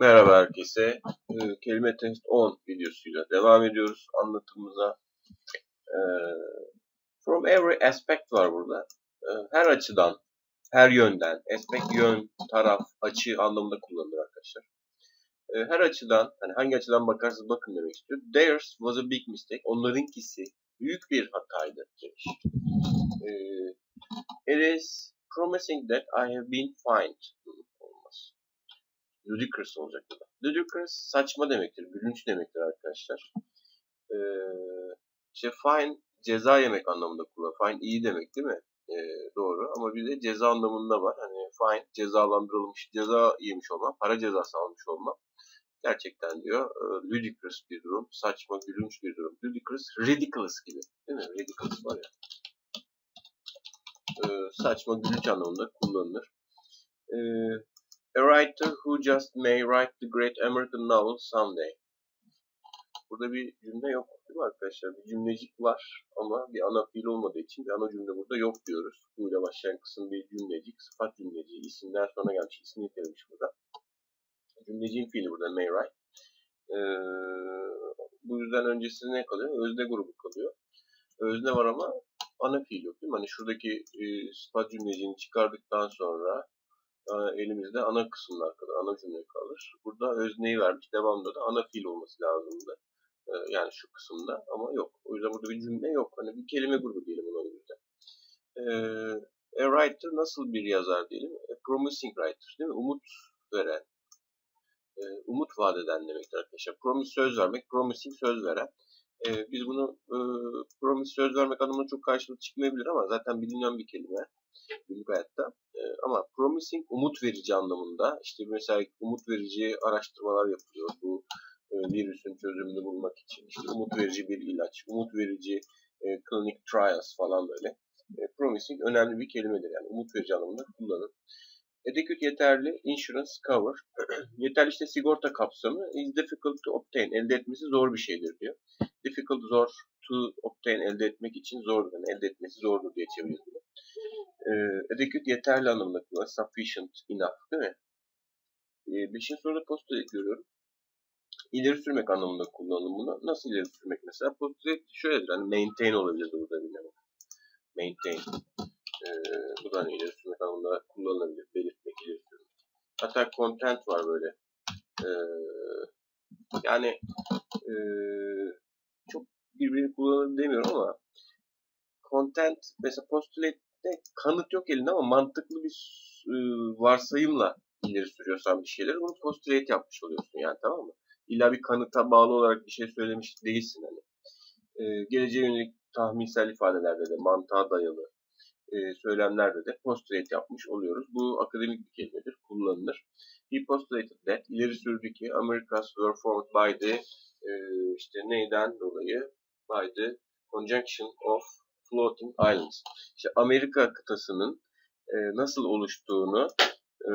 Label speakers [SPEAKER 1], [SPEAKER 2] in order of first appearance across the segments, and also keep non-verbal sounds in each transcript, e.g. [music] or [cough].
[SPEAKER 1] Merhaba herkese. Ee, kelime test 10 videosuyla devam ediyoruz anlatımımıza. Ee, from every aspect var burada. Ee, her açıdan, her yönden, aspect yön, taraf, açı anlamında kullanılır arkadaşlar. Ee, her açıdan, hani hangi açıdan bakarsanız bakın demek istiyor. Theirs was a big mistake. Onlarınkisi büyük bir hataydı demiş. İt is promising that I have been fined ludicrous olacak. Ludicrous saçma demektir, gülünç demektir arkadaşlar. Ee, işte fine ceza yemek anlamında kullan. Fine iyi demek değil mi? Ee, doğru ama bir de ceza anlamında var. Hani fine cezalandırılmış, ceza yemiş olma, para cezası almış olma. Gerçekten diyor e, ludicrous bir durum, saçma, gülünç bir durum. Ludicrous, ridiculous gibi. Değil mi? Ridiculous var ya. Ee, saçma, gülünç anlamında kullanılır. Ee, A writer who just may write the great American novel someday. Burada bir cümle yok değil mi arkadaşlar? Bir cümlecik var ama bir ana fiil olmadığı için bir ana cümle burada yok diyoruz. Bu ile başlayan kısım bir cümlecik, sıfat cümleciği, isimden sonra gelmiş, ismini nitelemiş burada. Cümleciğin fiili burada may write. Ee, bu yüzden öncesi ne kalıyor? Özne grubu kalıyor. Özne var ama ana fiil yok değil mi? Hani şuradaki e, sıfat cümleciğini çıkardıktan sonra elimizde ana kısımlar kalır, ana cümle kalır. Burada özneyi vermiş, devamında da ana fiil olması lazımdı. Ee, yani şu kısımda ama yok. O yüzden burada bir cümle yok. Hani bir kelime grubu diyelim ona göre. Ee, a writer nasıl bir yazar diyelim? A promising writer değil mi? Umut veren, e, umut vaat eden demektir arkadaşlar. Promise söz vermek, promising söz veren. Biz bunu e, promise söz vermek anlamında çok karşılık çıkmayabilir ama zaten bilinen bir kelime günlük hayatta. E, ama promising umut verici anlamında işte mesela umut verici araştırmalar yapılıyor bu e, virüsün çözümünü bulmak için. İşte umut verici bir ilaç, umut verici e, clinic trials falan böyle. E, promising önemli bir kelimedir yani umut verici anlamında kullanın. Adequate yeterli insurance cover. [clears throat] yeterli işte sigorta kapsamı is difficult to obtain. Elde etmesi zor bir şeydir diyor. Difficult zor to obtain elde etmek için zor. Yani elde etmesi zordur diye çeviriyoruz e, adequate yeterli anlamında kullanılır. Sufficient, enough değil mi? E, beşinci soruda postulate görüyorum. İleri sürmek anlamında kullanılır bunu. Nasıl ileri sürmek mesela? Postulate şöyledir. Hani maintain olabilir burada bir bak. Maintain. E, bu da ileri sürmek anlamında kullanılabilir. Belirtmek, ileri sürmek. Hatta content var böyle. E, yani e, çok birbirini kullanılır demiyorum ama content mesela postulate de kanıt yok elinde ama mantıklı bir e, varsayımla ileri sürüyorsan bir şeyleri bunu postulate yapmış oluyorsun yani tamam mı? İlla bir kanıta bağlı olarak bir şey söylemiş değilsin hani. E, geleceğe yönelik tahminsel ifadelerde de mantığa dayalı e, söylemlerde de postulate yapmış oluyoruz. Bu akademik bir kelimedir, kullanılır. He postulated that, ileri sürdü ki Americas were formed by the e, işte neyden dolayı? By the conjunction of Floating Islands. İşte Amerika kıtasının e, nasıl oluştuğunu e,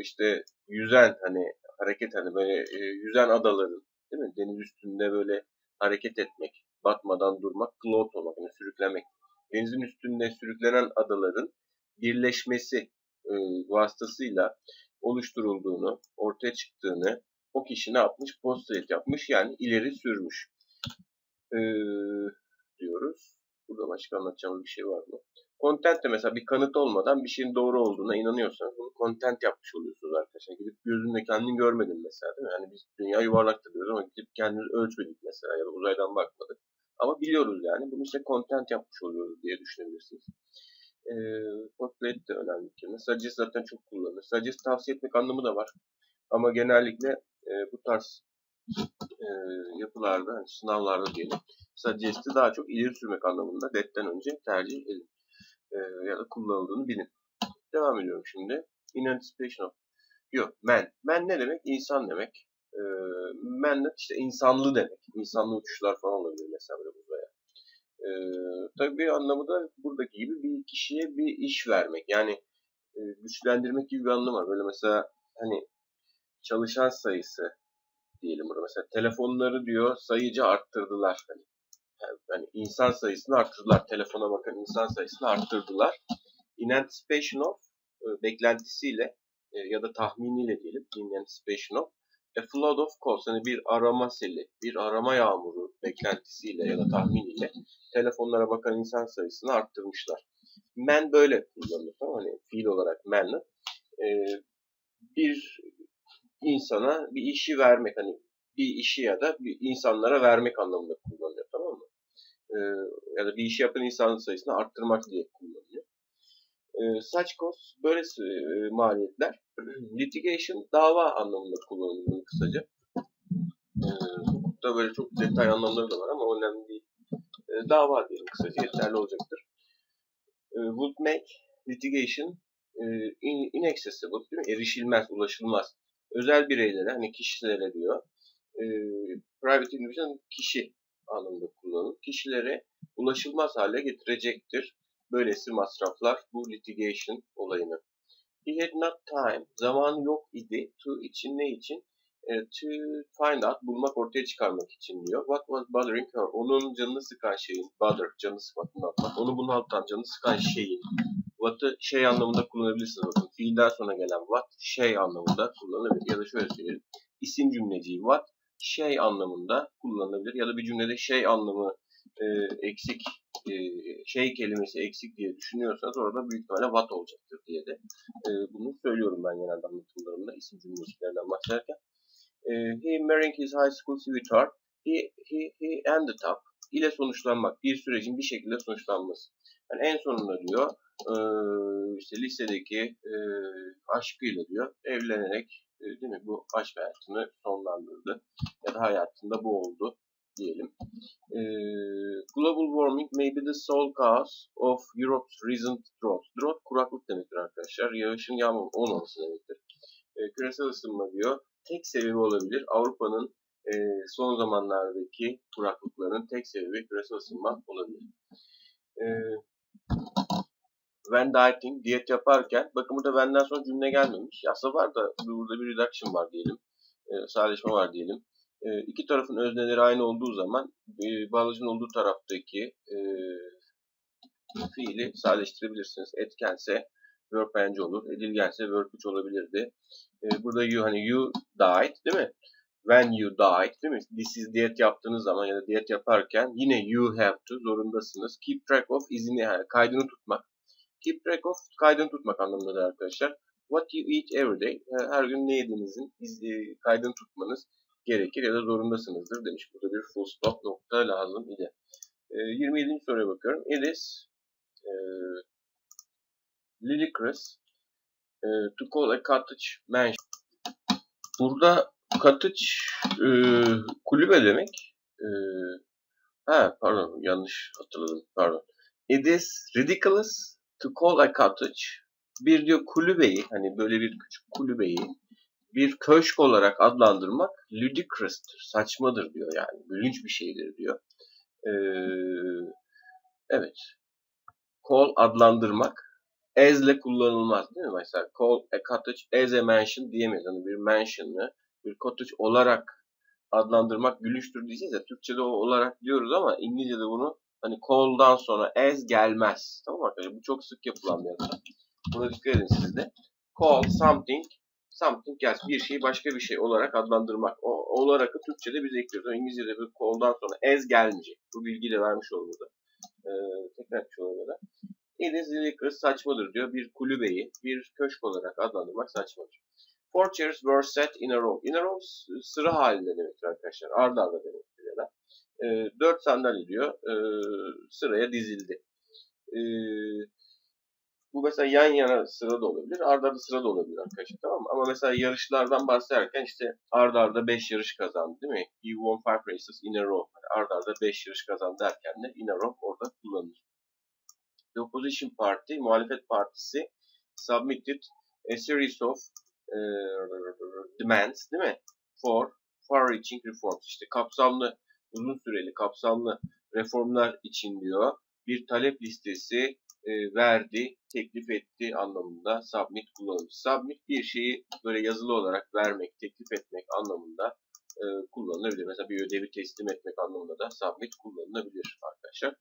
[SPEAKER 1] işte yüzen hani hareket hani böyle e, yüzen adaların değil mi? Deniz üstünde böyle hareket etmek, batmadan durmak, float olmak, yani sürüklemek. Denizin üstünde sürüklenen adaların birleşmesi e, vasıtasıyla oluşturulduğunu, ortaya çıktığını o kişi ne yapmış? Postulate yapmış yani ileri sürmüş. E, diyoruz. Burada başka anlatacağımız bir şey var mı? Content de mesela bir kanıt olmadan bir şeyin doğru olduğuna inanıyorsanız bunu content yapmış oluyorsunuz arkadaşlar. Gidip gözünle kendini görmedin mesela değil mi? Yani biz dünya yuvarlaktır diyoruz ama gidip kendimizi ölçmedik mesela ya da uzaydan bakmadık. Ama biliyoruz yani. Bunu işte content yapmış oluyoruz diye düşünebilirsiniz. E, de önemli kelime. Suggest zaten çok kullanılır. Suggest tavsiye etmek anlamı da var. Ama genellikle e, bu tarz e, yapılarda, sınavlarda diyelim, suggest'i daha çok ileri sürmek anlamında that'ten önce tercih edin. E, ya da kullanıldığını bilin. Devam ediyorum şimdi. In anticipation of. Yok, man. Man ne demek? İnsan demek. E, de işte insanlı demek. İnsanlı uçuşlar falan olabilir mesela böyle uzaya. E, tabii bir anlamı da buradaki gibi bir kişiye bir iş vermek. Yani e, güçlendirmek gibi bir anlamı var. Böyle mesela hani çalışan sayısı diyelim burada mesela telefonları diyor sayıca arttırdılar. Hani, yani insan sayısını arttırdılar. Telefona bakan insan sayısını arttırdılar. In anticipation of e, beklentisiyle e, ya da tahminiyle diyelim in anticipation of A flood of calls. Yani bir arama seli, bir arama yağmuru beklentisiyle ya da tahminiyle telefonlara bakan insan sayısını arttırmışlar. Man böyle kullanılır. Tamam? Hani fiil olarak man'ı. Ee, bir insana bir işi vermek hani bir işi ya da bir insanlara vermek anlamında kullanılıyor tamam mı? Ee, ya da bir işi yapan insan sayısını arttırmak diye kullanılıyor. Ee, such costs böyle e, maliyetler [clears throat] litigation dava anlamında kullanılıyor kısaca. Ee, böyle çok detay anlamları da var ama önemli değil. Ee, dava diyelim kısaca yeterli olacaktır. Ee, would make litigation e, in, inaccessible değil mi? Erişilmez, ulaşılmaz. Özel bireylere hani kişilere diyor. E, private individual kişi anlamında kullanılır. Kişilere ulaşılmaz hale getirecektir. Böylesi masraflar bu litigation olayını. He had not time. Zamanı yok idi. To için ne için? E, to find out. Bulmak ortaya çıkarmak için diyor. What was bothering her? Onun canını sıkan şeyin. Bother. Canını bunaltmak. Onu bunaltan, canını sıkan şeyin. What'ı şey anlamında kullanabilirsiniz. Bakın fiilden sonra gelen what şey anlamında kullanılabilir. Ya da şöyle söyleyelim. İsim cümleciği what şey anlamında kullanılabilir. Ya da bir cümlede şey anlamı e, eksik e, şey kelimesi eksik diye düşünüyorsanız orada büyük ihtimalle what olacaktır diye de e, bunu söylüyorum ben genelde anlatımlarımda isim cümleciklerinden bahsederken. E, he marrying his high school sweetheart. He, he, he ended up ile sonuçlanmak. Bir sürecin bir şekilde sonuçlanması. Yani en sonunda diyor e, işte lisedeki aşkıyla diyor evlenerek değil mi bu aşk hayatını sonlandırdı ya da hayatında bu oldu diyelim. Global warming may be the sole cause of Europe's recent drought. Drought kuraklık demektir arkadaşlar. Yağışın yağmur olmaması demektir. Küresel ısınma diyor tek sebebi olabilir. Avrupa'nın son zamanlardaki kuraklıkların tek sebebi küresel ısınma olabilir. E, when dieting, diyet yaparken, bakın burada when'den sonra cümle gelmemiş. Aslında var da burada bir reduction var diyelim. E, sadeleşme var diyelim. E, iki tarafın özneleri aynı olduğu zaman e, bağlacın olduğu taraftaki e, fiili sadeleştirebilirsiniz. Etkense verb ing olur. Edilgense verb 3 olabilirdi. E, burada you hani you died değil mi? When you died değil mi? This is diyet yaptığınız zaman ya da diyet yaparken yine you have to zorundasınız. Keep track of izini yani kaydını tutmak. Keep track of kaydını tutmak anlamında arkadaşlar. What you eat every day. Her gün ne yediğinizin kaydını tutmanız gerekir ya da zorundasınızdır demiş. Burada bir full stop nokta lazım idi. E, 27. soruya bakıyorum. İs e, ludicrous e, to call a cottage mansion. Burada cottage e, kulübe demek. E, ha pardon yanlış hatırladım. Pardon. It is ridiculous to call a cottage bir diyor kulübeyi hani böyle bir küçük kulübeyi bir köşk olarak adlandırmak ludicrous'tır, saçmadır diyor yani. Gülünç bir şeydir diyor. Ee, evet. Call adlandırmak as ile kullanılmaz değil mi? Mesela call a cottage as a mansion diyemeyiz. Hani bir mansion'ı bir cottage olarak adlandırmak gülüştür diyeceğiz ya. Türkçe'de o olarak diyoruz ama İngilizce'de bunu hani call'dan sonra as gelmez. Tamam arkadaşlar? Bu çok sık yapılan bir hata. Buna dikkat edin siz de. Call something something gelsin. Bir şeyi başka bir şey olarak adlandırmak. O olarak Türkçe'de biz ekliyoruz. İngilizce'de bir call'dan sonra as gelmeyecek. Bu bilgiyi de vermiş olur burada. Ee, tekrar da. It is ridiculous saçmadır diyor. Bir kulübeyi bir köşk olarak adlandırmak saçmadır. Four chairs were set in a row. In a row sıra halinde demektir arkadaşlar. Arda arda da. E, dört sandalye diyor. E, sıraya dizildi. E, bu mesela yan yana sıra da olabilir, arda arda sıra da olabilir arkadaşlar tamam mı? Ama mesela yarışlardan bahsederken işte arda arda 5 yarış kazandı değil mi? He won 5 races in a row. Yani arda arda 5 yarış kazandı derken de in a row orada kullanılır. The opposition party, muhalefet partisi submitted a series of e, demands değil mi? For far-reaching reforms. İşte kapsamlı, uzun süreli kapsamlı reformlar için diyor bir talep listesi e, verdi, teklif etti anlamında submit kullanılır. Submit bir şeyi böyle yazılı olarak vermek, teklif etmek anlamında e, kullanılabilir. Mesela bir ödevi teslim etmek anlamında da submit kullanılabilir arkadaşlar.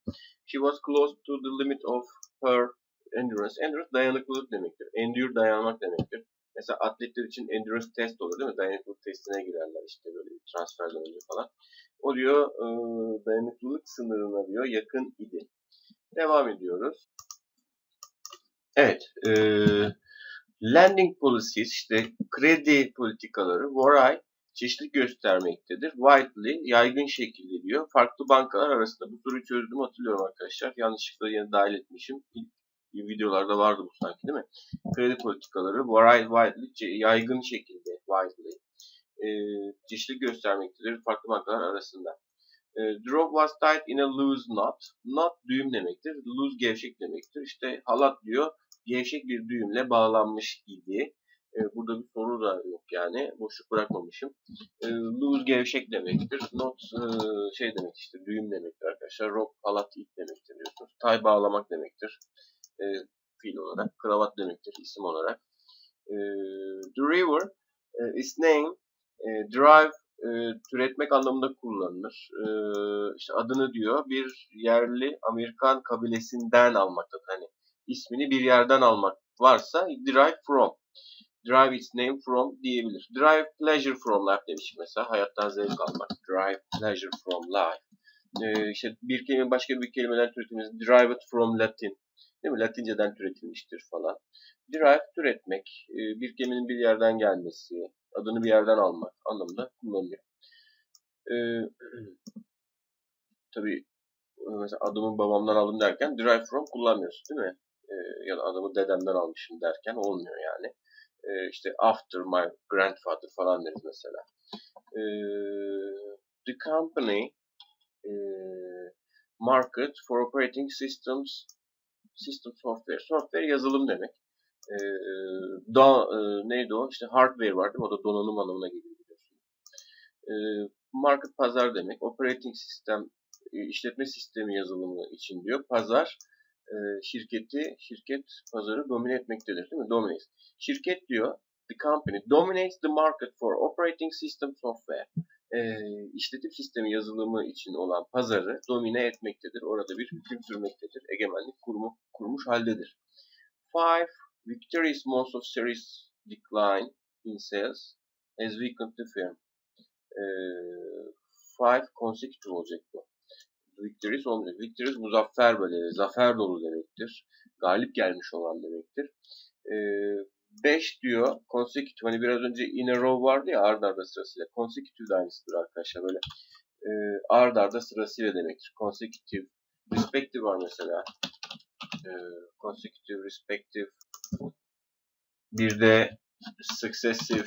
[SPEAKER 1] She was close to the limit of her endurance. Endurance dayanıklılık demektir. Endure dayanmak demektir. Mesela atletler için endurance test olur değil mi? Dayanıklılık testine girerler işte böyle transferden önce falan. O diyor dayanıklılık sınırına diyor yakın idi. Devam ediyoruz. Evet. E, lending policies işte kredi politikaları vary çeşitli göstermektedir. Widely yaygın şekilde diyor. Farklı bankalar arasında bu soruyu çözdüm hatırlıyorum arkadaşlar. Yanlışlıkla yine dahil etmişim. İlk videolarda vardı bu sanki değil mi? Kredi politikaları vary widely yaygın şekilde widely e, çeşitli göstermektedir farklı bankalar arasında. E, rope was tied in a loose knot. Knot düğüm demektir. Loose gevşek demektir. İşte halat diyor gevşek bir düğümle bağlanmış idi. E, burada bir soru da yok yani. Boşluk bırakmamışım. E, loose gevşek demektir. Knot e, şey demek işte düğüm demektir arkadaşlar. Rope halat ip demektir diyorsunuz. Tay bağlamak demektir. E, fiil olarak. Kravat demektir isim olarak. E, the river e, is named e, drive e, türetmek anlamında kullanılır. E, işte adını diyor bir yerli Amerikan kabilesinden almaktadır. Hani ismini bir yerden almak varsa derive from. Derive its name from diyebilir. Derive pleasure from life demiş mesela. Hayattan zevk almak. Derive pleasure from life. Ee, işte bir kelime başka bir kelimeden türetilmesi. Derived from Latin. Değil mi? Latinceden türetilmiştir falan. Derive türetmek. E, bir kelimenin bir yerden gelmesi. Adını bir yerden almak anlamında kullanılıyor. Ee, tabii mesela adımı babamdan aldım derken derive from kullanmıyorsun değil mi? Ee, ya da adımı dedemden almışım derken olmuyor yani. Ee, işte after my grandfather falan deriz mesela. Ee, the company e, market for operating systems system software. Software yazılım demek. Ee, da, e, neydi o? İşte hardware var değil mi? O da donanım anlamına geliyor biliyorsunuz. Ee, market pazar demek. Operating sistem e, işletme sistemi yazılımı için diyor. Pazar e, şirketi, şirket pazarı domine etmektedir değil mi? Dominates. Şirket diyor, the company dominates the market for operating system software. E, işletim sistemi yazılımı için olan pazarı domine etmektedir. Orada bir hüküm sürmektedir. Egemenlik kurumu, kurmuş haldedir. Five victorious months of series decline in sales as weakened the firm. E, five consecutive olacak bu victorious olmayacak. Victorious muzaffer böyle, zafer dolu demektir. Galip gelmiş olan demektir. 5 ee, diyor consecutive hani biraz önce in a row vardı ya ard arda sırasıyla. Consecutive de aynısıdır arkadaşlar böyle e, ard arda sırasıyla demektir. Consecutive respective var mesela. E, consecutive, respective. Bir de successive.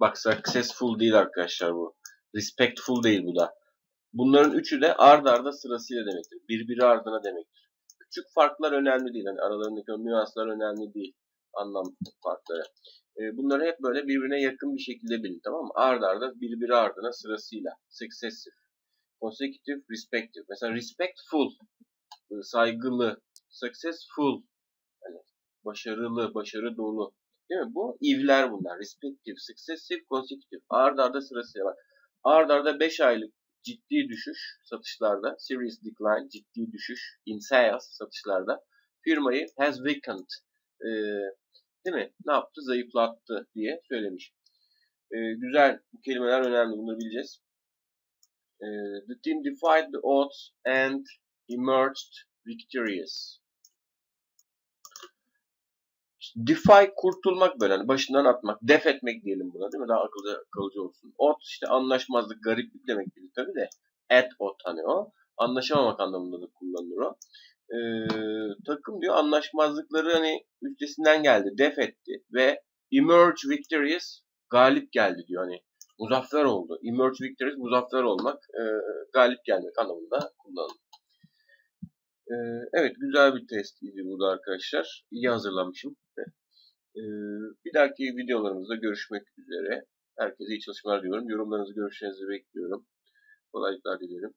[SPEAKER 1] Bak successful değil arkadaşlar bu. Respectful değil bu da. Bunların üçü de ard arda sırasıyla demektir. Birbiri ardına demektir. Küçük farklar önemli değil. Hani aralarındaki o nüanslar önemli değil. Anlam farkları. E, bunları hep böyle birbirine yakın bir şekilde bilin tamam mı? Ard arda birbiri ardına sırasıyla. Successive. Consecutive, respective. Mesela respectful, saygılı. Successful, başarılı, başarı dolu. Değil mi? Bu ivler bunlar. Respective, successive, consecutive. Ard arda sırasıyla bak. Ard arda 5 aylık ciddi düşüş satışlarda, serious decline, ciddi düşüş in sales satışlarda firmayı has weakened e, değil mi? Ne yaptı? Zayıflattı diye söylemiş. E, güzel bu kelimeler önemli. Bunları bileceğiz. E, the team defied the odds and emerged victorious. Defy kurtulmak böyle hani başından atmak, def etmek diyelim buna değil mi? Daha akılda kalıcı olsun. Ot işte anlaşmazlık, gariplik demek gibi tabii de. Et ot hani o. Anlaşamamak anlamında da kullanılır o. Ee, takım diyor anlaşmazlıkları hani üstesinden geldi, def etti ve emerge victorious galip geldi diyor hani muzaffer oldu. Emerge victorious muzaffer olmak, e, galip gelmek anlamında kullanılır. Ee, evet güzel bir testiydi burada arkadaşlar. İyi hazırlamışım. Ee, bir dahaki videolarımızda görüşmek üzere. Herkese iyi çalışmalar diyorum. Yorumlarınızı, görüşlerinizi bekliyorum. Kolaylıklar dilerim.